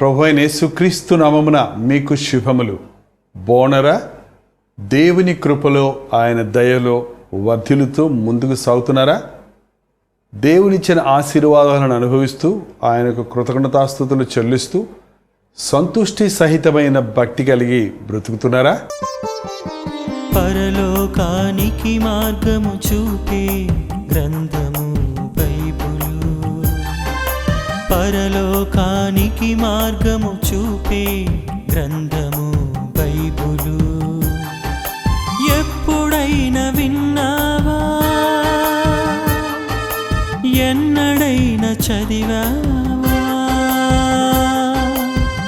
ప్రభు అయిన యేసుక్రీస్తు నామమున మీకు శుభములు. బోనరా దేవుని కృపలో ఆయన దయలో వర్ధిలుతూ ముందుకు సాగుతున్నారా? దేవునిచ్చిన ఆశీర్వాదాలను అనుభవిస్తూ ఆయనకు కృతజ్ఞతాస్థుతులు చెల్లిస్తూ సంతుష్టి సహితమైన భక్తి కలిగి బ్రతుకుతున్నారా? పరలోకానికి మార్గము చూపే గ్రంథం పరలోకానికి మార్గము చూపే గ్రంథము బైబులు. ఎప్పుడైనా విన్నావా? ఎన్నడైనా చదివావా?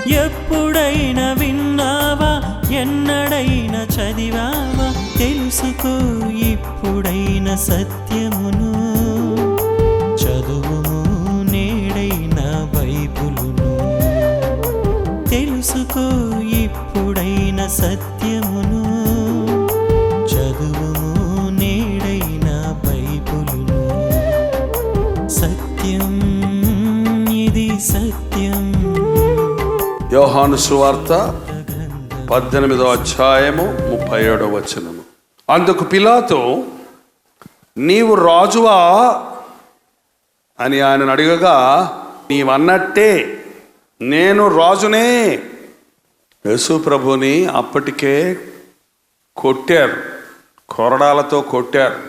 ఎప్పుడైనా విన్నావా? ఎన్నడైనా చదివావా? తెలుసుకో ఇప్పుడైనా సత్యమును తెలుసుకో ఇప్పుడైన సత్యమును. చదువుము నేడైన బైబులును. సత్యం ఇది సత్యం. యోహాను సువార్త పద్దెనిమిదో అధ్యాయము ముప్పై ఏడో వచనము. అందుకు పిలాతో నీవు రాజువా అని ఆయన అడిగగా నీవన్నట్టే నేను రాజునే. యేసు ప్రభుని అప్పటికే కొట్టారు. కొరడాలతో కొట్టారు.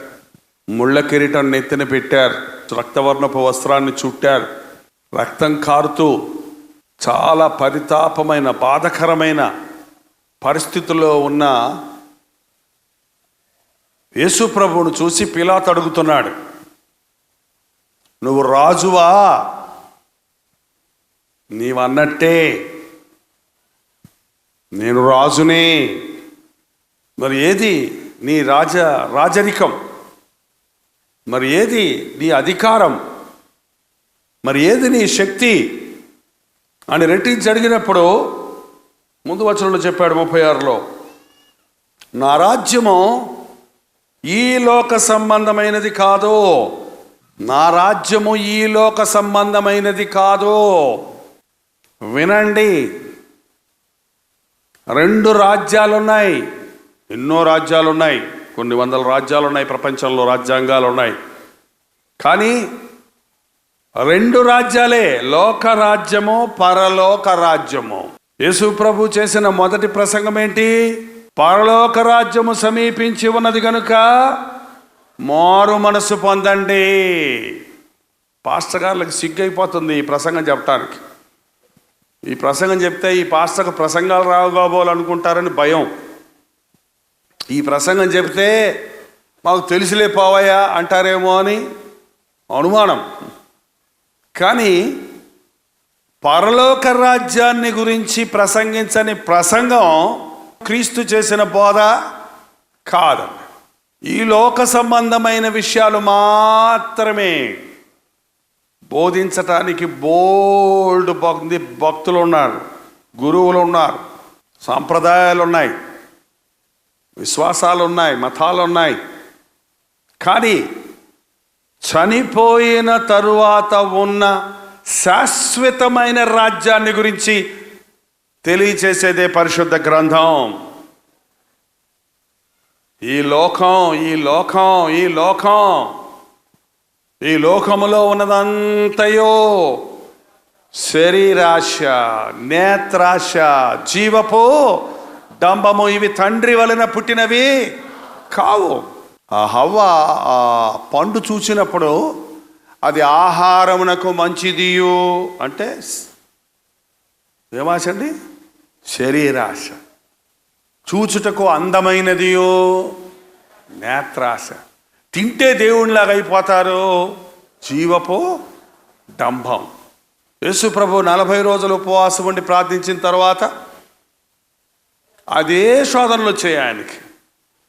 ముళ్ళ కిరీటం నెత్తిన పెట్టారు. రక్తవర్ణపు వస్త్రాన్ని చుట్టారు. రక్తం కారుతూ చాలా పరితాపమైన బాధకరమైన పరిస్థితుల్లో ఉన్న యేసు ప్రభువును చూసి పిలాతు అడుగుతున్నాడు. నువ్వు రాజువా? నీవన్నట్టే. నేను రాజునే. మరి ఏది నీ రాజ రాజరికం? మరి ఏది నీ అధికారం? మరి ఏది నీ శక్తి? అని రెట్టించి అడిగినప్పుడు ముందు వచనంలో చెప్పాడు ముప్పై ఆరులో నా రాజ్యము ఈ లోక సంబంధమైనది కాదు. నా రాజ్యము ఈ లోక సంబంధమైనది కాదు. వినండి. రెండు రాజ్యాలు ఉన్నాయి ఎన్నో రాజ్యాలు ఉన్నాయి కొన్ని వందల రాజ్యాలు ఉన్నాయి ప్రపంచంలో రాజ్యాంగాలు ఉన్నాయి కానీ రెండు రాజ్యాలే లోక రాజ్యము పరలోక రాజ్యము యేసు ప్రభు చేసిన మొదటి ప్రసంగం ఏంటి పరలోక రాజ్యము సమీపించి ఉన్నది కనుక మారు మనసు పొందండి. పాస్టర్ గారులకు సిగ్గైపోతుంది ఈ ప్రసంగం చెప్పడానికి ఈ ప్రసంగం చెప్తే ఈ పాస్టర్కు ప్రసంగాలు రావుకోబోలనుకుంటారని భయం. ఈ ప్రసంగం చెప్తే మాకు తెలిసిలే పోవయ్యా అంటారేమో అని అనుమానం. కానీ పరలోక రాజ్యాన్ని గురించి ప్రసంగించని ప్రసంగం క్రీస్తు చేసిన బోధ కాదు ఈ లోక సంబంధమైన విషయాలు మాత్రమే. బోధించటానికి బోల్డ్ భక్తి భక్తులు ఉన్నారు గురువులు ఉన్నారు సాంప్రదాయాలు ఉన్నాయి విశ్వాసాలు ఉన్నాయి మతాలు ఉన్నాయి. కానీ చనిపోయిన తరువాత ఉన్న శాశ్వతమైన రాజ్యాన్ని గురించి తెలియచేసేదే పరిశుద్ధ గ్రంథం. ఈ లోకం ఈ లోకం ఈ లోకం. ఈ లోకములో ఉన్నదంతయో శరీరాశ నేత్రాశ జీవపు డంబము ఇవి తండ్రి వలన పుట్టినవి కావు. ఆ హవ్వ ఆ పండు చూసినప్పుడు అది ఆహారమునకు మంచిదియు అంటే ఏమాశ అండి శరీరాశ. చూచుటకు అందమైనదియో నేత్రాశ. తింటే దేవునిలాగా అయిపోతారు? జీవపు డంభం. యేసు ప్రభు నలభై రోజులు ఉపవాసం ఉండి ప్రార్థించిన తర్వాత అదే శోధనలు వచ్చాయి ఆయనకి.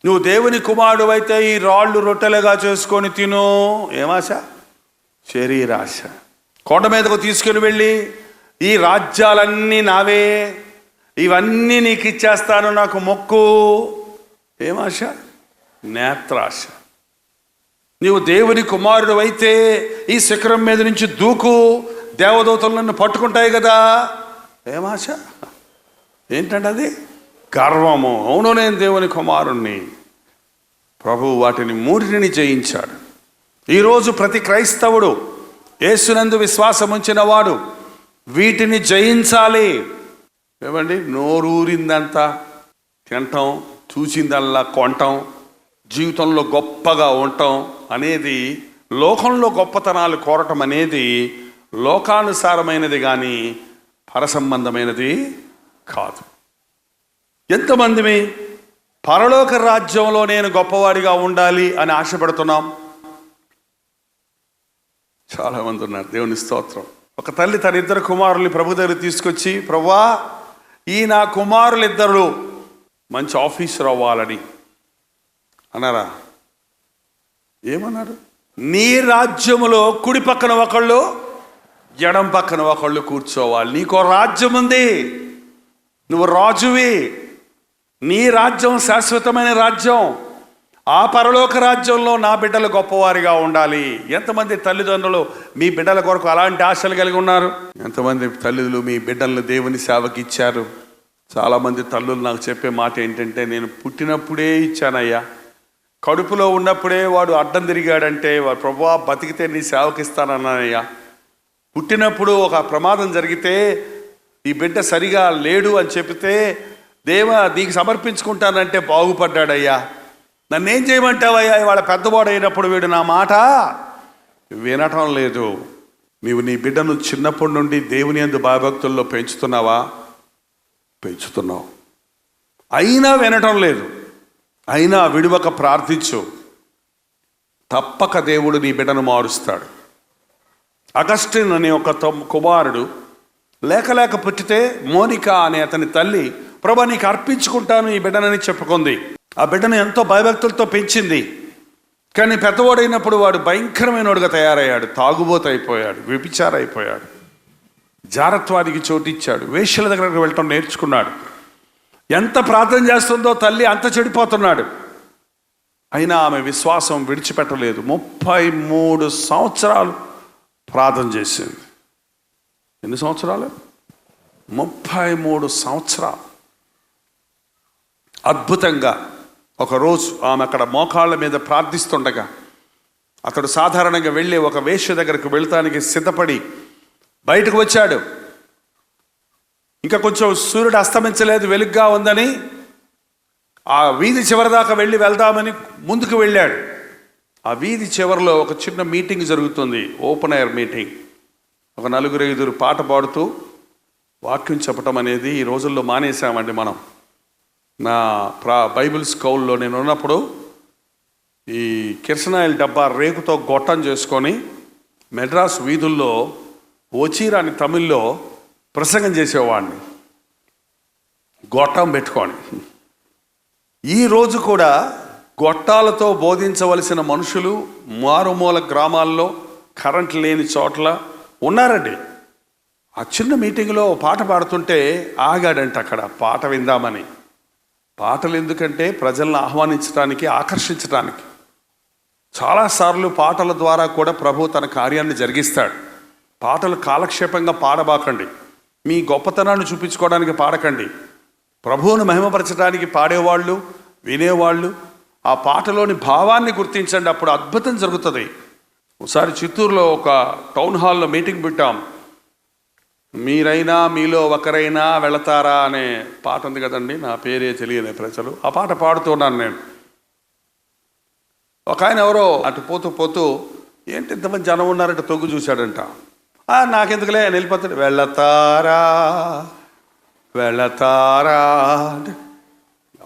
నువ్వు దేవుని కుమారుడు అయితే ఈ రాళ్ళు రొట్టెలుగా చేసుకొని తిను. ఏమాశ? శరీరాశ. కొండ మీదకు తీసుకుని వెళ్ళి ఈ రాజ్యాలన్నీ నావే. ఇవన్నీ నీకు ఇచ్చేస్తాను నాకు మొక్కు. ఏమాశ? నేత్రాశ. నీవు దేవుని కుమారుడు అయితే ఈ శిఖరం మీద నుంచి దూకు దేవదూతలు నన్ను పట్టుకుంటాయి కదా. ఏమాశ ఏంటంటే అది? గర్వము. అవును నేను దేవుని కుమారుణ్ణి. ప్రభు వాటిని మూడిని జయించాడు. ఈరోజు ప్రతి క్రైస్తవుడు యేసునందు విశ్వాసం ఉంచిన వాడు వీటిని జయించాలి. ఏమండి? నోరూరిందంతా తినటం చూసిందల్లా కొంటం జీవితంలో గొప్పగా ఉండటం అనేది లోకంలో గొప్పతనాలు కోరటం అనేది లోకానుసారమైనది కానీ పరసంబంధమైనది కాదు. ఎంతమందిమి పరలోక రాజ్యంలో నేను గొప్పవాడిగా ఉండాలి అని ఆశపడుతున్నాం? చాలా మంది ఉన్నారు. దేవుని స్తోత్రం. ఒక తల్లి తన ఇద్దరు కుమారుల్ని ప్రభు దగ్గర తీసుకొచ్చి ప్రభువా ఈ నా కుమారులు ఇద్దరు మంచి ఆఫీసర్ అవ్వాలని అన్నారా? ఏమన్నారు? నీ రాజ్యములో కుడి పక్కన ఒకళ్ళు ఎడం పక్కన ఒకళ్ళు కూర్చోవాలి. నీకో రాజ్యం ఉంది నువ్వు రాజువి. నీ రాజ్యం శాశ్వతమైన రాజ్యం. ఆ పరలోక రాజ్యంలో నా బిడ్డలు గొప్పవారిగా ఉండాలి. ఎంతమంది తల్లిదండ్రులు మీ బిడ్డల కొరకు అలాంటి ఆశలు కలిగి ఉన్నారు? ఎంతమంది తల్లులు మీ బిడ్డలను దేవుని సేవకి ఇచ్చారు? చాలామంది తల్లులు నాకు చెప్పే మాట ఏంటంటే నేను పుట్టినప్పుడే ఇచ్చానయ్యా. కడుపులో ఉన్నప్పుడే వాడు అడ్డం తిరిగాడంటే వాడు ప్రభువా బతికితే నీ సేవకిస్తానన్నానయ్యా. పుట్టినప్పుడు ఒక ప్రమాదం జరిగితే ఈ బిడ్డ సరిగా లేడు అని చెప్తే దేవ నీకు సమర్పించుకుంటానంటే బాగుపడ్డాడయ్యా. నన్నేం చేయమంటావయ్యా? ఇవాళ పెద్దవాడు అయినప్పుడు వీడు నా మాట వినటం లేదు. నీవు నీ బిడ్డను చిన్నప్పటి నుండి దేవుని ఎందు భయభక్తుల్లో పెంచుతున్నావా? పెంచుతున్నావు. అయినా వినటం లేదు. అయినా విడువక ప్రార్థించు. తప్పక దేవుడు నీ బిడ్డను మారుస్తాడు. అగస్టిన్ అనే ఒక కుమారుడు లేక లేక పుట్టితే మోనికా అనే అతని తల్లి ప్రభా నీకు అర్పించుకుంటాను ఈ బిడ్డనని చెప్పుకుంది. ఆ బిడ్డను ఎంతో భయభక్తులతో పెంచింది. కానీ పెద్దవాడైనప్పుడు వాడు భయంకరమైనవాడుగా తయారయ్యాడు. తాగుబోత అయిపోయాడు వ్యభిచార అయిపోయాడు జారత్వానికి చోటిచ్చాడు. వేష్యల దగ్గరకు వెళ్ళటం నేర్చుకున్నాడు. ఎంత ప్రార్థన చేస్తుందో తల్లి అంత చెడిపోతున్నాడు. అయినా ఆమె విశ్వాసం విడిచిపెట్టలేదు. ముప్పై మూడు సంవత్సరాలు ప్రార్థన చేసింది. ఎన్ని సంవత్సరాలు? ముప్పై మూడు సంవత్సరాలు. అద్భుతంగా ఒకరోజు ఆమె అక్కడ మోకాళ్ళ మీద ప్రార్థిస్తుండగా అతడు సాధారణంగా వెళ్ళి ఒక వేష్య దగ్గరకు వెళ్తానికి సిద్ధపడి బయటకు వచ్చాడు. ఇంకా కొంచెం సూర్యుడు అస్తమించలేదు వెలుగ్గా ఉందని ఆ వీధి చివరి దాకా వెళ్ళి వెళ్దామని ముందుకు వెళ్ళాడు. ఆ వీధి చివరిలో ఒక చిన్న మీటింగ్ జరుగుతుంది ఓపెన్ ఎయిర్ మీటింగ్. ఒక నలుగురు ఐదుగురు పాట పాడుతూ వాక్యం చెప్పటం అనేది ఈ రోజుల్లో మానేశామండి మనం. నా ప్రా బైబిల్ స్కౌల్లో నేను ఉన్నప్పుడు ఈ కిరసనాయిల్ డబ్బా రేకుతో గొట్టం చేసుకొని మెడ్రాస్ వీధుల్లో ఓచీరాని తమిళ్ళో ప్రసంగం చేసేవాడిని. గొట్టం పెట్టుకొని. ఈ రోజు కూడా గొట్టాలతో బోధించవలసిన మనుషులు మారుమూల గ్రామాల్లో కరెంట్ లేని చోట్ల ఉన్నారండి. ఆ చిన్న మీటింగ్లో పాట పాడుతుంటే ఆగాడంట అక్కడ పాట విందామని. పాటలు ఎందుకంటే ప్రజలను ఆహ్వానించడానికి ఆకర్షించడానికి చాలాసార్లు పాటల ద్వారా కూడా ప్రభు తన కార్యాన్ని జరిగిస్తాడు. పాటలు కాలక్షేపంగా పాడబాకండి. మీ గొప్పతనాన్ని చూపించుకోవడానికి పాడకండి. ప్రభువును మహిమపరచడానికి పాడేవాళ్ళు వినేవాళ్ళు ఆ పాటలోని భావాన్ని గుర్తించండి. అప్పుడు అద్భుతం జరుగుతుంది. ఒకసారి చిత్తూరులో ఒక టౌన్ హాల్లో మీటింగ్ పెట్టాం. మీరైనా మీలో ఒకరైనా వెళతారా అనే పాట ఉంది కదండి. నా పేరే తెలియని ప్రజలు. ఆ పాట పాడుతున్నాను నేను. ఒక ఆయన ఎవరో అటు పోతూ పోతూ ఏంటి ఇంతమంది జనం ఉన్నారంటే తొగ్గు చూశాడంట. నాకెందుకులే అని వెళ్ళిపోతాడు వెళ్ళతారా? వెళ్ళతారా? అంటే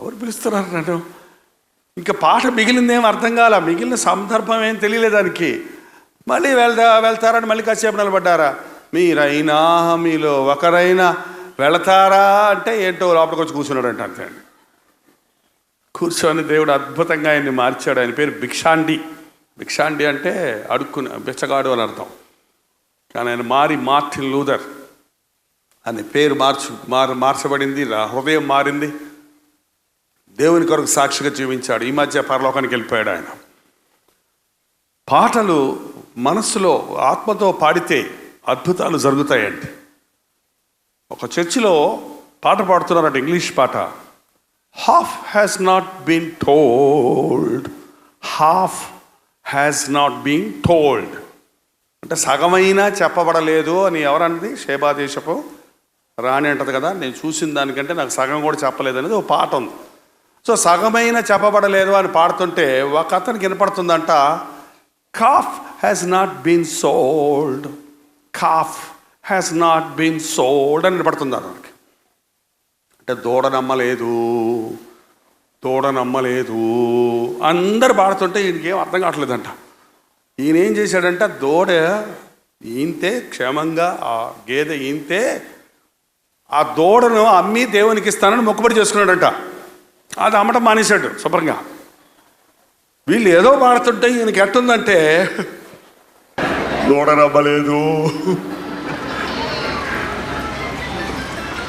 ఎవరు పిలుస్తున్నారు నన్ను? ఇంకా పాట మిగిలిందేం అర్థం కాల? మిగిలిన సందర్భం ఏం తెలియలేదు దానికి. మళ్ళీ వెళ్తా వెళ్తారని మళ్ళీ కాసేపు నిలబడ్డారా? మీరైనా మీలో ఒకరైనా వెళతారా అంటే ఏంటో లోపలికి వచ్చి కూర్చున్నాడంట అంతే అండి. కూర్చొని దేవుడు అద్భుతంగా ఆయన్ని మార్చాడు. ఆయన పేరు భిక్షాండి. భిక్షాండి అంటే అడుక్కుని బిచ్చగాడు అని అర్థం. కానీ ఆయన మారి మార్టిన్ లూథర్. అనే పేరు మార్చు మార్ మార్చబడింది రా- హృదయం మారింది. దేవుని కొరకు సాక్షిగా జీవించాడు. ఈ మధ్య పరలోకానికి వెళ్ళిపోయాడు ఆయన. పాటలు మనస్సులో ఆత్మతో పాడితే అద్భుతాలు జరుగుతాయండి. ఒక చర్చిలో పాట పాడుతున్నారంట ఇంగ్లీష్ పాట. Half has not been told half has not been told అంటే సగమైనా చెప్పబడలేదు అని ఎవరన్నది శేబాదేశపు రాణి అంటది కదా నేను చూసిన దానికంటే నాకు సగం కూడా చెప్పలేదు అనేది ఒక పాట ఉంది. సో సగమైన చెప్పబడలేదు అని పాడుతుంటే ఒక అతనికి వినపడుతుందంట cough has not been sold cough has not been sold అని వినపడుతుంది అతనికి. అంటే దూడ నమ్మలేదు దూడ నమ్మలేదు. అందరు పాడుతుంటే ఈయనకి ఏం అర్థం కావట్లేదంట. ఈయన ఏం చేశాడంటే? దూడ ఈంతే క్షేమంగా ఆ గేదె ఈంతే ఆ దూడను అమ్మి దేవునికి ఇస్తానని మొక్కుబడి చేసుకున్నాడంట. అది అమ్మటం మానేశాడు శుభ్రంగా. వీళ్ళు ఏదో పాడుతుంటే ఈయనకి ఎట్టుందంటే దూడ నమ్మలేదు.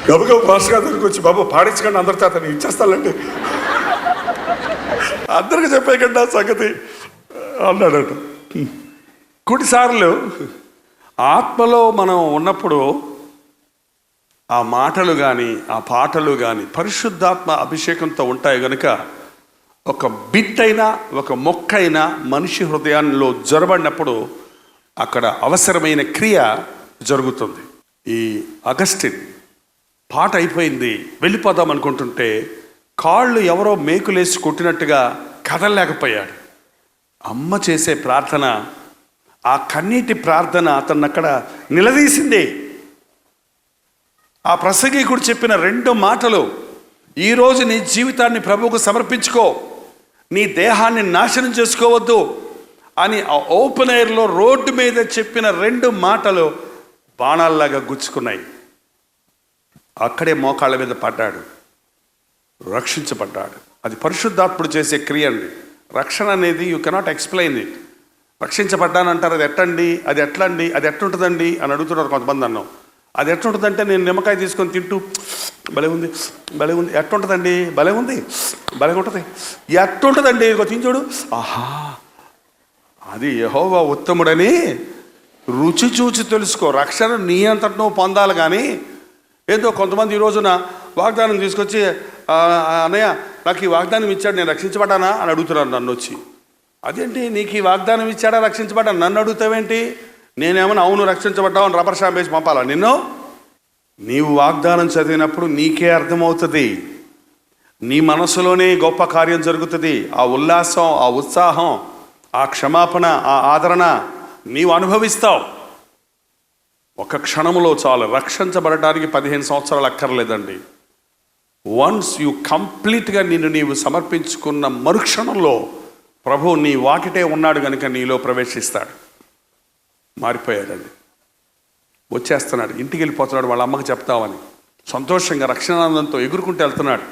గబగబ భాష దగ్గరికి వచ్చి బాబు పాడించకండి అందరితో అతను ఇచ్చేస్తానండి అందరికి చెప్పేయకండి ఆ సంగతి అన్నాడట. కొన్నిసార్లు ఆత్మలో మనం ఉన్నప్పుడు ఆ మాటలు కానీ ఆ పాటలు కానీ పరిశుద్ధాత్మ అభిషేకంతో ఉంటాయి గనుక ఒక బిట్ అయినా ఒక మొక్క అయినా మనిషి హృదయాల్లో జొరబడినప్పుడు అక్కడ అవసరమైన క్రియ జరుగుతుంది. ఈ అగస్టిన్ పాట అయిపోయింది వెళ్ళిపోదాం అనుకుంటుంటే కాళ్ళు ఎవరో మేకులేసి కొట్టినట్టుగా కదలలేకపోయాడు. అమ్మ చేసే ప్రార్థన ఆ కన్నీటి ప్రార్థన అతన్ని అక్కడ నిలదీసింది. ఆ ప్రసంగికుడు చెప్పిన రెండు మాటలు ఈరోజు నీ జీవితాన్ని ప్రభువుకు సమర్పించుకో నీ దేహాన్ని నాశనం చేసుకోవద్దు అని ఆ ఓపెన్ ఎయిర్లో రోడ్డు మీద చెప్పిన రెండు మాటలు బాణాల్లాగా గుచ్చుకున్నాయి. అక్కడే మోకాళ్ళ మీద పడ్డాడు. రక్షించబడ్డాడు. అది పరిశుద్ధాత్ముడు చేసే క్రియ అండి. రక్షణ అనేది యూ కెనాట్ ఎక్స్ప్లెయిన్ ఇట్ రక్షించబడ్డానంటారు అది ఎట్టండి? అది ఎట్లండి? అది ఎట్టుంటుందండి? అని అడుగుతున్నారు కొంతమంది అన్నాం. అది ఎట్లుంటుందంటే నేను నిమ్మకాయ తీసుకొని తింటూ భలే ఉంది భలే ఉంది. ఎట్టుంటుందండి? భలే ఉంది భలే ఉంటుంది. ఎట్టుంటుందండి? ఇదిగో చూడు. ఆహా అది యహోవా ఉత్తముడని రుచి చూచి తెలుసుకో. రక్షణ నీ నువ్వు పొందాలి కానీ. ఏదో కొంతమంది ఈ రోజున వాగ్దానం తీసుకొచ్చి అన్నయ్య నాకు ఈ వాగ్దానం ఇచ్చాడు నేను రక్షించబడ్డానా అని అడుగుతున్నాను నన్ను వచ్చి. అదేంటి నీకు ఈ వాగ్దానం ఇచ్చాడా రక్షించబడ్డా నన్ను అడుగుతావేంటి? నేనేమన్నా అవును రక్షించబడ్డావు అని రబ్బర్ షాంప్ వేసి పంపాలా? నిన్ను? నీవు వాగ్దానం చదివినప్పుడు నీకే అర్థమవుతుంది. నీ మనసులోనే గొప్ప కార్యం జరుగుతుంది. ఆ ఉల్లాసం ఆ ఉత్సాహం ఆ క్షమాపణ ఆ ఆదరణ నీవు అనుభవిస్తావు. ఒక క్షణములో చాలు. రక్షించబడటానికి పదిహేను సంవత్సరాలు అక్కర్లేదండి. వన్స్ యు కంప్లీట్గా నిన్ను నీవు సమర్పించుకున్న మరుక్షణంలో ప్రభు నీ వాకిటే ఉన్నాడు కనుక నీలో ప్రవేశిస్తాడు. మారిపోయాడండి. వచ్చేస్తున్నాడు. ఇంటికి వెళ్ళిపోతున్నాడు. వాళ్ళ అమ్మకి చెప్తామని. సంతోషంగా రక్షణానందంతో ఎగురుకుంటూ వెళ్తున్నాడు.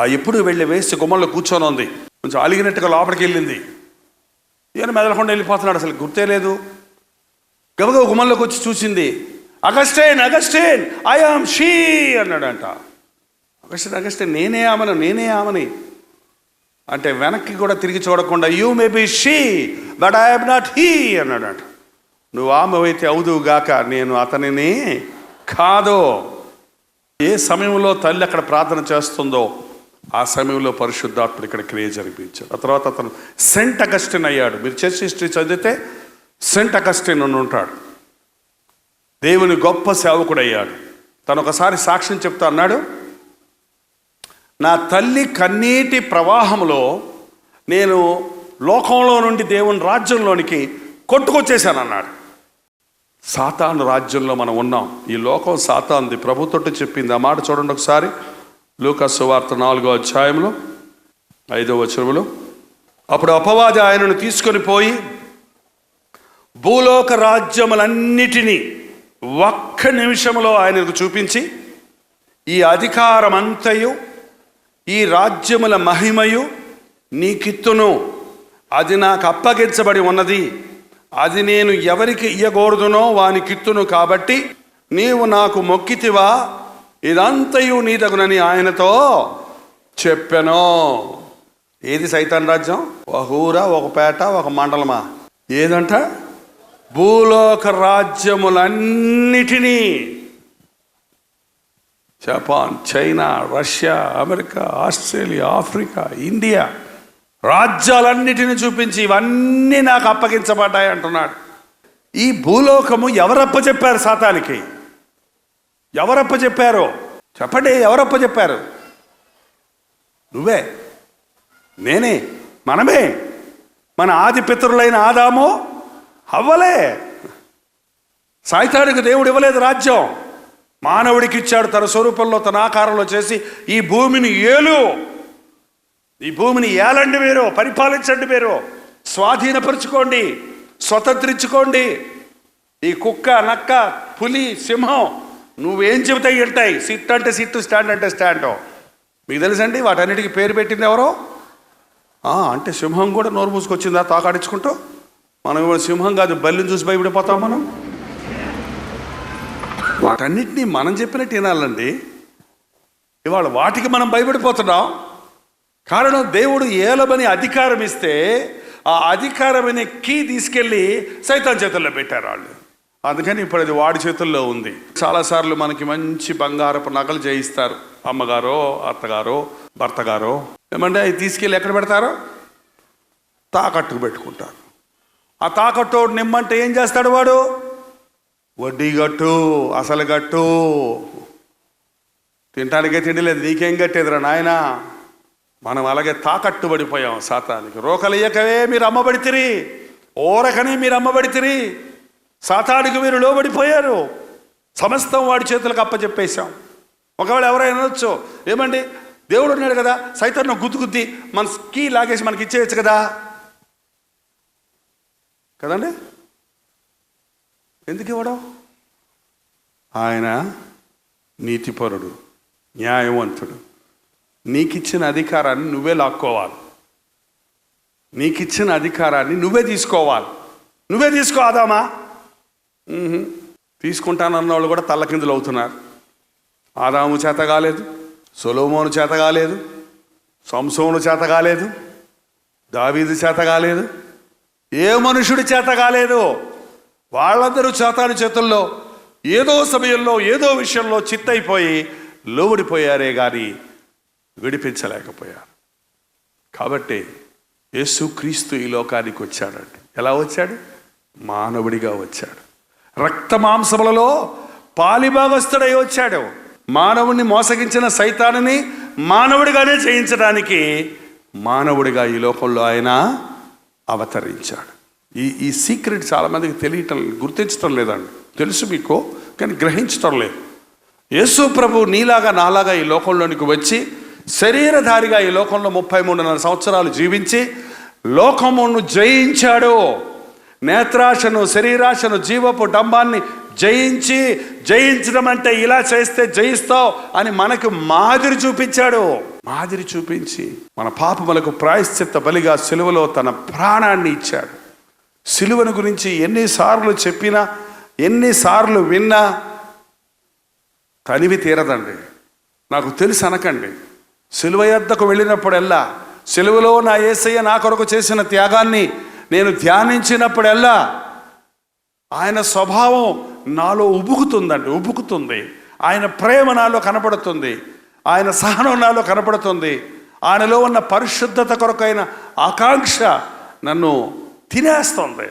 ఆ ఎప్పుడు వెళ్ళి వేసి గుమ్మంలో కూర్చొని ఉంది కొంచెం అలిగినట్టుగా లోపలికి వెళ్ళింది. ఈయన మెదలకుండా వెళ్ళిపోతున్నాడు. అసలు గుర్తే లేదు. గబగబ గుమ్మంలోకి వచ్చి చూసింది. Augustine Augustine I am she అన్నాడంట. అగస్టైన్ అగస్టైన్ నేనే ఆమెను నేనే ఆమెని. అంటే వెనక్కి కూడా తిరిగి చూడకుండా you may be she but I'm not he అన్నాడంట. నువ్వు ఆమె అయితే అవుదువు గాక నేను అతనిని కాదు. ఏ సమయంలో తల్లి అక్కడ ప్రార్థన చేస్తుందో ఆ సమయంలో పరిశుద్ధాత్ముడు ఇక్కడ క్రియ జరిపించాడు. ఆ తర్వాత అతను సెంట్ అగస్టిన్ అయ్యాడు. మీరు చర్చ్ హిస్టరీ చదివితే సెంట్ అగస్టిన్ అని ఉంటాడు. దేవుని గొప్ప సేవకుడు అయ్యాడు తను ఒకసారి సాక్ష్యం చెప్తా అన్నాడు నా తల్లి కన్నీటి ప్రవాహంలో నేను లోకంలో నుండి దేవుని రాజ్యంలోనికి కొట్టుకొచ్చేసాను అన్నాడు సాతాను రాజ్యంలో మనం ఉన్నాం. ఈ లోకం సాతాంది ప్రభుత్వం చెప్పింది. ఆ మాట చూడండి ఒకసారి. లూకస్ వార్త నాలుగో అధ్యాయంలో ఐదో వచనంలో అప్పుడు అపవాది ఆయనను తీసుకొని పోయి భూలోక రాజ్యములన్నిటినీ ఒక్క నిమిషంలో ఆయనకు చూపించి ఈ అధికారమంతయు ఈ రాజ్యముల మహిమయు నీకిత్తును. అది నాకు అప్పగించబడి ఉన్నది. అది నేను ఎవరికి ఇయ్యకూడదునో వానికిత్తును కాబట్టి నీవు నాకు మొక్కితివా. ఇదంతయు నీ తగునని ఆయనతో చెప్పెను. ఏది సైతాన్ రాజ్యం? ఒక ఊర ఒక పేట ఒక మండలమా? ఏదంట? భూలోక రాజ్యములన్నిటినీ. Japan China Russia America Australia Africa India రాజ్యాలన్నిటిని చూపించి ఇవన్నీ నాకు అప్పగించబడ్డాయి అంటున్నాడు. ఈ భూలోకము ఎవరప్ప చెప్పారు సాతానికి? ఎవరప్ప చెప్పారు? చెప్పండి ఎవరప్ప చెప్పారు? నువ్వే? నేనే? మనమే? మన ఆది పితరులైన ఆదాము? అవ్వలే. సాయితానికి దేవుడు ఇవ్వలేదు రాజ్యం. మానవుడికి ఇచ్చాడు తన స్వరూపంలో తన ఆకారంలో చేసి ఈ భూమిని ఏలు. ఈ భూమిని ఏలండి మీరు పరిపాలించండి మీరు. స్వాధీనపరుచుకోండి స్వతంత్రించుకోండి. ఈ కుక్క నక్క పులి సింహం నువ్వేం చెబితే వెళ్తాయి. సిట్ అంటే సిట్టు స్టాండ్ అంటే స్టాండ్. మీకు తెలుసండి వాటన్నిటికీ పేరు పెట్టింది ఎవరో? అంటే సింహం కూడా నోరు మూసుకొచ్చిందా తాకాడించుకుంటూ? మనం సింహం కాదు బల్లిని చూసి భయపడిపోతాం మనం. వాటన్నిటినీ మనం చెప్పినట్టు వినాలండి. ఇవాళ వాటికి మనం భయపడిపోతున్నాం. కారణం దేవుడు ఏలమని అధికారం ఇస్తే ఆ అధికారం కీ తీసుకెళ్ళి సైతాన్ చేతుల్లో పెట్టారు వాళ్ళు. అందుకని ఇప్పుడు అది వాడి చేతుల్లో ఉంది. చాలాసార్లు మనకి మంచి బంగారపు నగలు చేయిస్తారు అమ్మగారో అత్తగారో భర్త గారో ఏమంటే అవి తీసుకెళ్ళి ఎక్కడ పెడతారో? తాకట్టుకు పెట్టుకుంటారు. ఆ తాకట్టు నిమ్మంటే ఏం చేస్తాడు వాడు? వడ్డీ గట్టు అసలు గట్టు తినటానికే తిండి లేదు నీకేం కట్టేదిరా నాయన? మనం అలాగే తాకట్టు పడిపోయాం సాతానికి. రోకలియకవే మీరు అమ్మబడితిరి ఓరకని మీరు అమ్మబడితిరి సాతానికి మీరు లోబడిపోయారు. సమస్తం వాడి చేతులకు అప్పచెప్పేశాం ఒకవేళ ఎవరైనా అనొచ్చు ఏమండి? దేవుడు ఉన్నాడు కదా సైతాన్ని గుద్దు గుద్ది మన స్కీ లాగేసి మనకి ఇచ్చేయచ్చు కదా? కదండి? ఎందుకు ఇవ్వడం? ఆయన నీతిపరుడు న్యాయవంతుడు. నీకిచ్చిన అధికారాన్ని నువ్వే లాక్కోవాలి. నీకిచ్చిన అధికారాన్ని నువ్వే తీసుకోవాలి. నువ్వే తీసుకో ఆదామా? తీసుకుంటానన్న వాళ్ళు కూడా తల్లకిందులు అవుతున్నారు. ఆదాము చేత కాలేదు సొలోమోను చేత కాలేదు సంసోను చేత కాలేదు దావీదు చేత కాలేదు ఏ మనుషుడి చేత కాలేదు? వాళ్ళందరూ చేతాని చేతుల్లో ఏదో సమయంలో ఏదో విషయంలో చిత్తైపోయి లోబడిపోయారే కానీ విడిపించలేకపోయారు. కాబట్టి యేసుక్రీస్తు ఈ లోకానికి వచ్చాడండి. ఎలా వచ్చాడు? మానవుడిగా వచ్చాడు. రక్త మాంసములలో పాలిభాగస్థుడై వచ్చాడు. మానవుడిని మోసగించిన సైతాన్ని మానవుడిగానే చేయించడానికి మానవుడిగా ఈ లోకంలో ఆయన అవతరించాడు. ఈ ఈ సీక్రెట్ చాలామందికి తెలియటం గుర్తించటం లేదండి. తెలుసు మీకు కానీ గ్రహించటం లేదు. యేసు ప్రభు నీలాగా నాలాగా ఈ లోకంలోనికి వచ్చి శరీరధారిగా ఈ లోకంలో ముప్పై మూడున్నర సంవత్సరాలు జీవించి లోకమును జయించాడు. నేత్రాశను శరీరాశను జీవపు డంబాన్ని జయించి జయించడం అంటే ఇలా చేస్తే జయిస్తావు అని మనకు మాదిరి చూపించాడు. మాదిరి చూపించి మన పాపములకు ప్రాయశ్చిత్త బలిగా సెలువలో తన ప్రాణాన్ని ఇచ్చాడు. సిలువను గురించి ఎన్నిసార్లు చెప్పినా ఎన్నిసార్లు విన్నా తనివి తీరదండి. నాకు తెలిసి అనకండి. సిలువ యొద్దకు వెళ్ళినప్పుడల్లా సిలువలో నా యేసయ్య నా కొరకు చేసిన త్యాగాన్ని నేను ధ్యానించినప్పుడల్లా ఆయన స్వభావం నాలో ఉబుకుతుందండి ఉబుకుతుంది. ఆయన ప్రేమ నాలో కనపడుతుంది. ఆయన సహనం నాలో కనపడుతుంది. ఆయనలో ఉన్న పరిశుద్ధత కొరకైన ఆకాంక్ష నన్ను తినేస్తుంది.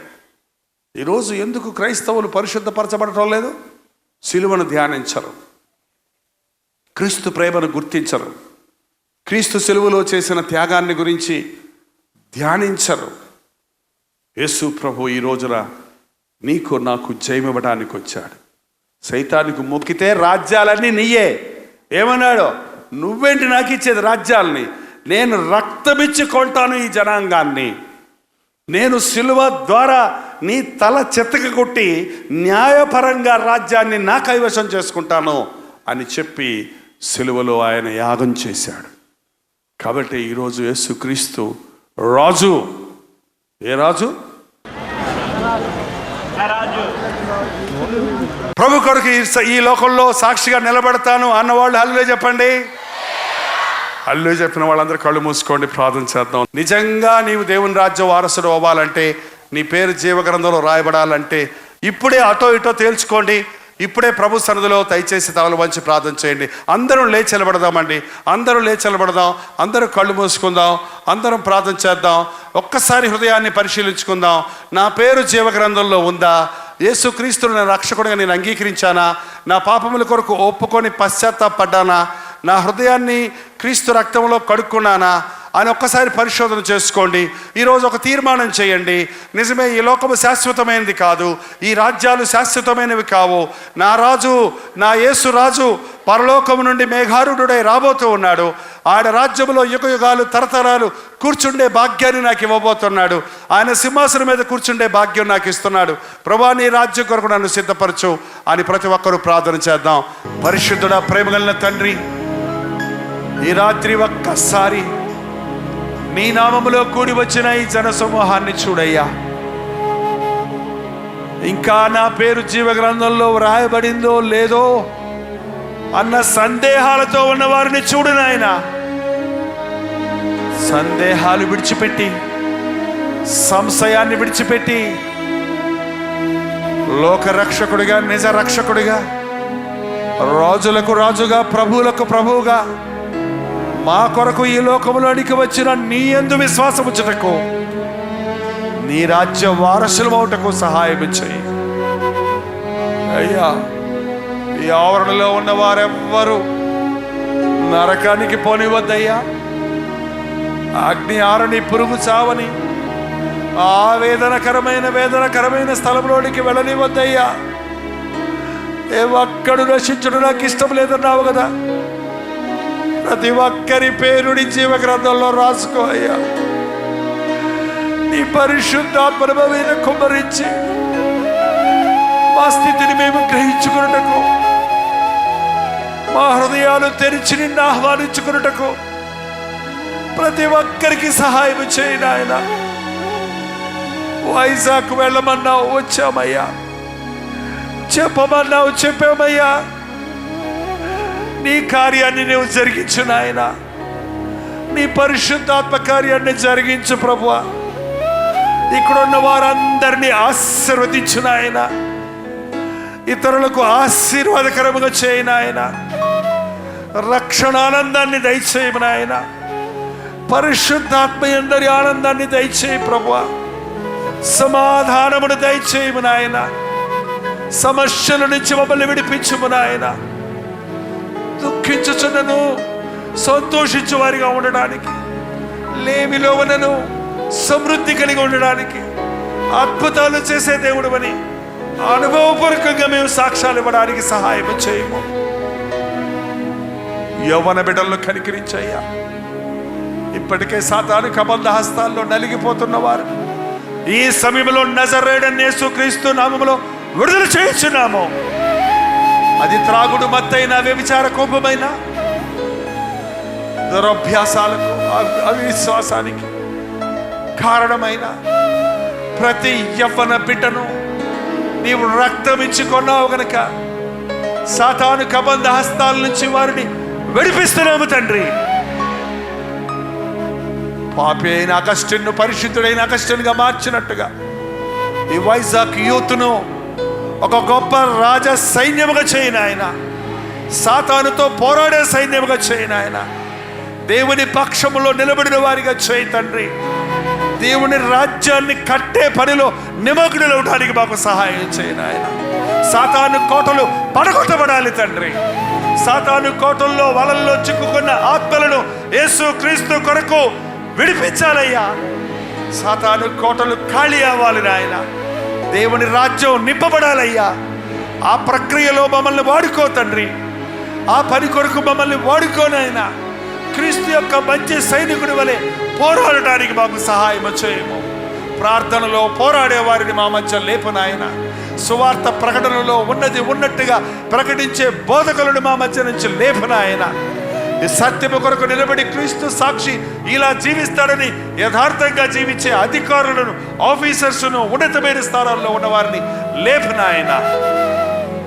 ఈరోజు ఎందుకు క్రైస్తవులు పరిశుద్ధపరచబడటం లేదు? సిలువను ధ్యానించరు. క్రీస్తు ప్రేమను గుర్తించరు. క్రీస్తు సెలువులో చేసిన త్యాగాన్ని గురించి ధ్యానించరు. యేసు ప్రభు ఈ రోజున నీకు నాకు జయమివ్వడానికి వచ్చాడు. సైతానికి మొక్కితే రాజ్యాలన్నీ నీయే. ఏమన్నాడు? నువ్వేంటి నాకు ఇచ్చేది రాజ్యాల్ని? నేను రక్తమిచ్చి కొంటాను ఈ జనాంగాన్ని. నేను సిలువ ద్వారా నీ తల చెత్తక కొట్టి న్యాయపరంగా రాజ్యాన్ని నా కైవశం చేసుకుంటాను అని చెప్పి సిలువలో ఆయన యాగం చేశాడు. కాబట్టి ఈరోజు యేసుక్రీస్తు రాజు. ఏ రాజు? ప్రభు కొరకు ఈ లోకంలో సాక్షిగా నిలబడతాను అన్నవాళ్ళు హల్లు చెప్పండి. హల్లు చెప్పిన వాళ్ళందరూ కళ్ళు మూసుకోండి ప్రార్థన చేద్దాం. నిజంగా నీవు దేవుని రాజ్య వారసుడు అవ్వాలంటే నీ పేరు జీవగ్రంథంలో రాయబడాలంటే ఇప్పుడే అటో ఇటో తేల్చుకోండి. ఇప్పుడే ప్రభు సన్నిధిలో దయచేసి తవలు మంచి ప్రార్థన చేయండి. అందరం లేచి నిలబడదామండి. అందరూ లేచి నిలబడదాం. అందరూ కళ్ళు మూసుకుందాం. అందరం ప్రార్థన చేద్దాం. ఒక్కసారి హృదయాన్ని పరిశీలించుకుందాం. నా పేరు జీవగ్రంథంలో ఉందా? యేసుక్రీస్తుని నా రక్షకుడిగా నేను అంగీకరించానా? నా పాపముల కొరకు ఒప్పుకొని పశ్చాత్తాపడ్డానా? నా హృదయాన్ని క్రీస్తు రక్తంలో కడుక్కున్నానా అని ఒక్కసారి పరిశోధన చేసుకోండి. ఈరోజు ఒక తీర్మానం చేయండి. నిజమే ఈ లోకము శాశ్వతమైనది కాదు. ఈ రాజ్యాలు శాశ్వతమైనవి కావు. నా రాజు నా యేసు రాజు పరలోకము నుండి మేఘారుడై రాబోతూ ఉన్నాడు. ఆయన రాజ్యములో యుగ యుగాలు తరతరాలు కూర్చుండే భాగ్యాన్ని నాకు ఇవ్వబోతున్నాడు. ఆయన సింహాసనం మీద కూర్చుండే భాగ్యం నాకు ఇస్తున్నాడు. ప్రభా నీ రాజ్యం కొరకు నన్ను సిద్ధపరచు అని ప్రతి ఒక్కరూ ప్రార్థన చేద్దాం. పరిశుద్ధుడ ప్రేమగలిగిన తండ్రి ఈ రాత్రి ఒక్కసారి నీ నామములో కూడి వచ్చిన ఈ జన సమూహాన్ని చూడయ్యా. ఇంకా నా పేరు జీవ గ్రంథంలో వ్రాయబడిందో లేదో అన్న సందేహాలతో ఉన్న వారిని చూడు నాయన. సందేహాలు విడిచిపెట్టి సంశయాన్ని విడిచిపెట్టి లోక రక్షకుడిగా నిజ రక్షకుడిగా రాజులకు రాజుగా ప్రభువులకు ప్రభువుగా మా కొరకు ఈ లోకములోనికి వచ్చిన నీ ఎందు విశ్వాసముచ్చుటకు నీ రాజ్య వారసులమవుటకు సహాయం చేయి. అయ్యా ఈ ఆవరణలో ఉన్న వారెవ్వరూ నరకానికి పోనివద్దయ్యా అగ్ని ఆరని పురుగు చావని ఆ వేదనకరమైన వేదనకరమైన స్థలంలోనికి వెళ్ళనివద్దయ్యా ఏ ఒక్కడు నశించడు నాకు ఇష్టం లేదన్నావు కదా. ప్రతి ఒక్కరి పేరుని జీవ గ్రంథంలో రాసుకో అయ్యా. నీ పరిశుద్ధాత్మను కుమరించి కుమ్మరించి మా స్థితిని మేము గ్రహించుకున్నటకు మా హృదయాలు తెరిచి నిన్ను ఆహ్వానించుకున్నటకు ప్రతి ఒక్కరికి సహాయం చేయి ఆయన వైజాగ్ వెళ్ళమన్నావు వచ్చామయ్యా. చెప్పమన్నావు చెప్పామయ్యా. నీ కార్యాన్ని నువ్వు జరిగించు నాయన. నీ పరిశుద్ధాత్మ కార్యాన్ని జరిగించు ప్రభు ఇక్కడ ఉన్న వారందరినీ ఆశీర్వదించు నాయన. ఇతరులకు ఆశీర్వాదకరముగా చేయి నాయన. రక్షణ ఆనందాన్ని దయచేయము నాయన. పరిశుద్ధాత్మ అందరి ఆనందాన్ని దయచేయి ప్రభు సమాధానమును దయచేయము నాయన. సమస్యల నుంచి మమ్మల్ని విడిపించుము నాయన. దుఃఖించుచున్నను సంతోషించు వారిగా ఉండడానికి లేమిలో ఉన్నను సమృద్ధి కలిగి ఉండడానికి అద్భుతాలు చేసే దేవుడు అని అనుభవపూర్వకంగా మేము సాక్ష్యాలు ఇవ్వడానికి సహాయం చేయము. యవ్వన బిడ్డలను కనికరించయ్యా. ఇప్పటికే సాతాను కబంధ హస్తాల్లో నలిగిపోతున్న వారు ఈ సమయంలో నజరేడన్ యేసుక్రీస్తు నామములో విడుదల చేయించున్నాము. అది త్రాగుడు మత్తైన వ్యభిచార కోపమైన? దురభ్యాసాలకు అవి- అవిశ్వాసానికి కారణమైన? ప్రతి యవ్వన బిడ్డను నీవు రక్తం ఇచ్చుకున్నావు గనక సాతాను కబంధ హస్తాల నుంచి వారిని విడిపిస్తున్నాము తండ్రి. పాపి అయిన అగస్టును పరిశుద్ధుడైన అగస్టునిగా మార్చినట్టుగా ఈ వైజాగ్ యూత్ను ఒక గొప్ప రాజ సైన్యముగా చేయను ఆయన. సాతానుతో పోరాడే సైన్యముగా చేయను ఆయన. దేవుని పక్షములో నిలబడిన వారిగా చేయి తండ్రి. దేవుని రాజ్యాన్ని కట్టే పనిలో నిమగ్నులవడానికి మాకు సహాయం చేయను ఆయన. సాతాను కోటలు పడగొట్టబడాలి తండ్రి. సాతాను కోటల్లో వలల్లో చిక్కుకున్న ఆత్మలను యేసు క్రీస్తు కొరకు విడిపించాలయ్యా. సాతాను కోటలు ఖాళీ అవ్వాలి నాయన. దేవుని రాజ్యం నింపబడాలయ్యా. ఆ ప్రక్రియలో మమ్మల్ని వాడుకో తండ్రి. ఆ పని కొరకు మమ్మల్ని వాడుకోనైనా క్రీస్తు యొక్క మంచి సైనికుడి వలె పోరాడటానికి మాకు సహాయం చేయము. ప్రార్థనలో పోరాడే వారిని మా మధ్య లేపునాయన సువార్త ప్రకటనలో ఉన్నది ఉన్నట్టుగా ప్రకటించే బోధకులను మా మధ్య నుంచి లేపునాయన ఈ సత్యము కొరకు నిలబడి క్రీస్తు సాక్షి ఇలా జీవిస్తాడని యథార్థంగా జీవించే అధికారులను ఆఫీసర్స్ను ఉన్నతమైన స్థానాల్లో ఉన్నవారిని లేపనాయన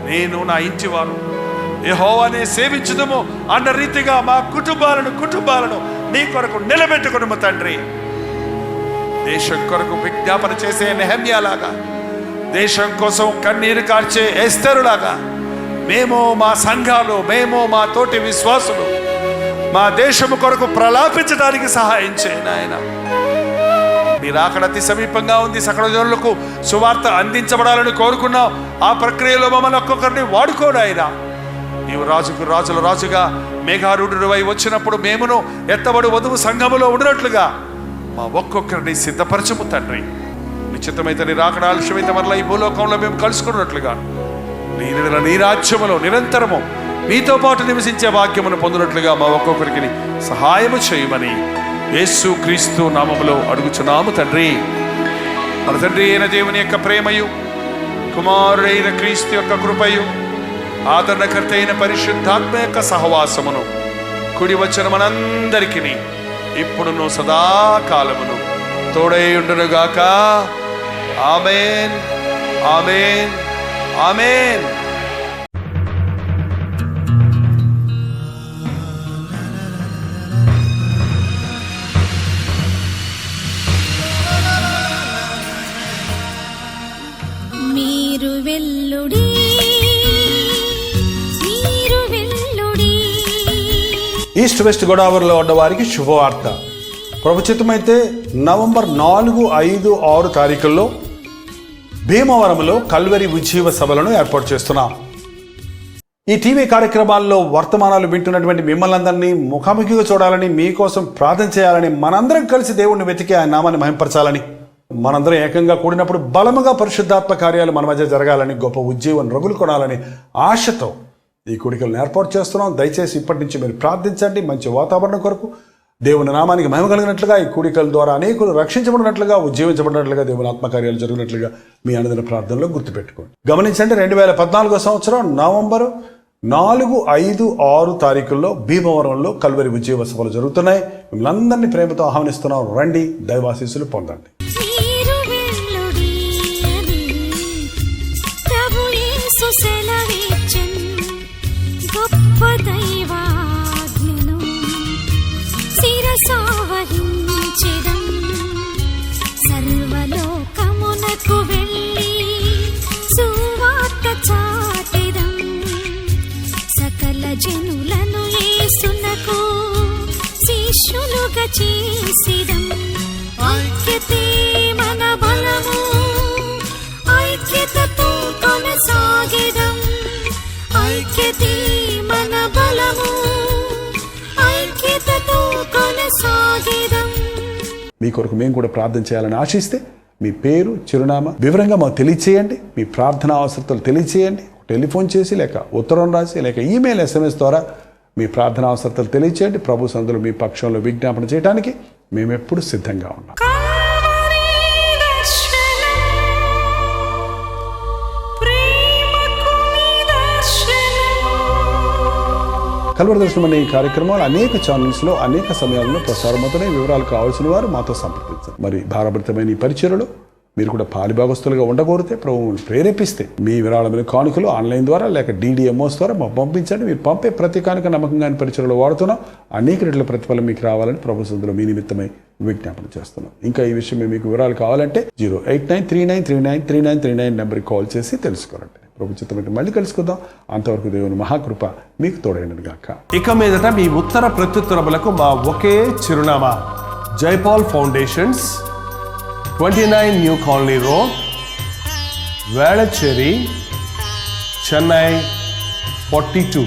నేను నా ఇంటి వారు యెహోవానే సేవించుదము అన్న రీతిగా మా కుటుంబాలను కుటుంబాలను నీ కొరకు నిలబెట్టుకును తండ్రి. దేశం కొరకు విజ్ఞాపన చేసే నెహమ్యాలాగా దేశం కోసం కన్నీరు కార్చే ఎస్తరులాగా మేము మా సంఘాలు మేము మా తోటి విశ్వాసులు మా దేశము కొరకు ప్రలాపించడానికి సహాయం చేయండి ఆయన మీరు అక్కడ అతి సమీపంగా ఉంది సకల జనులకు సువార్త అందించబడాలని కోరుకున్నాం ఆ ప్రక్రియలో మమ్మల్ని ఒక్కొక్కరిని వాడుకోడు ఆయన నీవు రాజుకు రాజుల రాజుగా మేఘారుడువై వచ్చినప్పుడు మేమును ఎత్తబడి వధువు సంఘములో ఉండినట్లుగా మా ఒక్కొక్కరిని సిద్ధపరచము తండ్రి. నిశ్చితమైతే నీ రాకడ ఆలస్యమైతే మరలా ఈ భూలోకంలో మేము కలుసుకున్నట్లుగా. నీ నీ రాజ్యములో నిరంతరము మీతో పాటు నివసించే వాక్యమును పొందినట్లుగా మా ఒక్కొక్కరికి సహాయము చేయమని యేసు క్రీస్తు నామములో అడుగుచున్నాము తండ్రి. మన తండ్రి అయిన దేవుని యొక్క ప్రేమయు కుమారుడైన క్రీస్తు యొక్క కృపయు ఆదరణకర్త అయిన పరిశుద్ధాత్మ యొక్క సహవాసమును కుడి వచ్చిన మనందరికీ ఇప్పుడును సదాకాలమును తోడై ఉండునుగాక. Amen amen amen. East west గోదావరిలో ఉన్నవారికి శుభవార్త. ప్రభుచితమైతే నవంబర్ నాలుగు ఐదు ఆరు తారీఖుల్లో భీమవరంలో కల్వరి ఉజ్జీవ సభలను ఏర్పాటు చేస్తున్నాం. ఈ టీవీ కార్యక్రమాల్లో వర్తమానాలు వింటున్నటువంటి మిమ్మల్ని అందరినీ ముఖాముఖిగా చూడాలని మీకోసం ప్రార్థన చేయాలని మనందరం కలిసి దేవుణ్ణి వెతికి ఆయన నామాన్ని మహింపరచాలని మనందరం ఏకంగా కూడినప్పుడు బలముగా పరిశుద్ధాత్మ కార్యాలు మన మధ్య జరగాలని గొప్ప ఉజ్జీవం రగులు కొనాలని ఆశతో ఈ కూడికలను ఏర్పాటు చేస్తున్నాం. దయచేసి ఇప్పటి నుంచి మీరు ప్రార్థించండి. మంచి వాతావరణం కొరకు దేవుని నామానికి మహిమ కలిగినట్లుగా ఈ కూడికల ద్వారా అనేకులు రక్షించబడినట్లుగా ఉజ్జీవించబడినట్లుగా దేవుని ఆత్మకార్యాలు జరిగినట్లుగా మీ అనుదిన ప్రార్థనలో గుర్తుపెట్టుకోండి. గమనించండి రెండు వేల పద్నాలుగో సంవత్సరం నవంబరు నాలుగు ఐదు ఆరు తారీఖుల్లో భీమవరంలో కల్వరి ఉజ్జీవ సభలు జరుగుతున్నాయి. మిమ్మల్ని అందరినీ ప్రేమతో ఆహ్వానిస్తున్నాం. రండి దైవాశీస్సులు పొందండి. చేసిదం. ఐక్యతే మన బలము ఐక్యతతో కొనసాగిదం. ఐక్యతే మన బలము ఐక్యతతో కొనసాగిదం. మీ కొరకు మేము కూడా ప్రార్థన చేయాలని ఆశిస్తే మీ పేరు చిరునామా వివరంగా మాకు తెలియచేయండి. మీ ప్రార్థన అవసరతలు తెలియచేయండి. టెలిఫోన్ చేసి లేక ఉత్తరం రాసి లేక ఈమెయిల్ ఎస్ఎంఎస్ ద్వారా మీ ప్రార్థన అవసరతలు తెలియచేయండి. ప్రభు సందులు మీ పక్షంలో విజ్ఞాపన చేయడానికి మేము ఎప్పుడు సిద్ధంగా ఉన్నాం. కావరి దర్శనం అనే ఈ కార్యక్రమాలు అనేక ఛానల్స్లో అనేక సమయాల్లో ప్రసారమవుతున్నాయి. వివరాలు కావాల్సిన వారు మాతో సంప్రదించారు మరి భారభరితమైన ఈ పరిచయలో మీరు కూడా పాలిభాగస్తులుగా ఉండకూడితే ప్రభువుని ప్రేరేపిస్తే మీ విరాళమైన కానుకలు ఆన్లైన్ ద్వారా లేక డీడీఎంఓస్ ద్వారా మాకు పంపించండి. మీరు పంపే ప్రతి కానుక నమ్మకంగా పరిచయంలో వాడుతున్నాం. అనేక రెట్ల ప్రతిఫలం మీకు రావాలని ప్రభు సందులో మీ నిమిత్తమై విజ్ఞాపన చేస్తున్నాం. ఇంకా ఈ విషయం మీకు వివరాలు కావాలంటే zero eight nine three nine three nine three nine three nine నెంబర్కి కాల్ చేసి తెలుసుకోరండి ప్రభుత్వం మళ్ళీ కలుసుకుందాం. అంతవరకు దేవుని మహాకృప మీకు తోడైనది గాక. ఇక మీదట మీ ఉత్తర ప్రత్యుత్తరములకు మా ఒకే చిరునామా. Jaipal foundations 29 New Conley Road, Vadacherry, Chennai 42.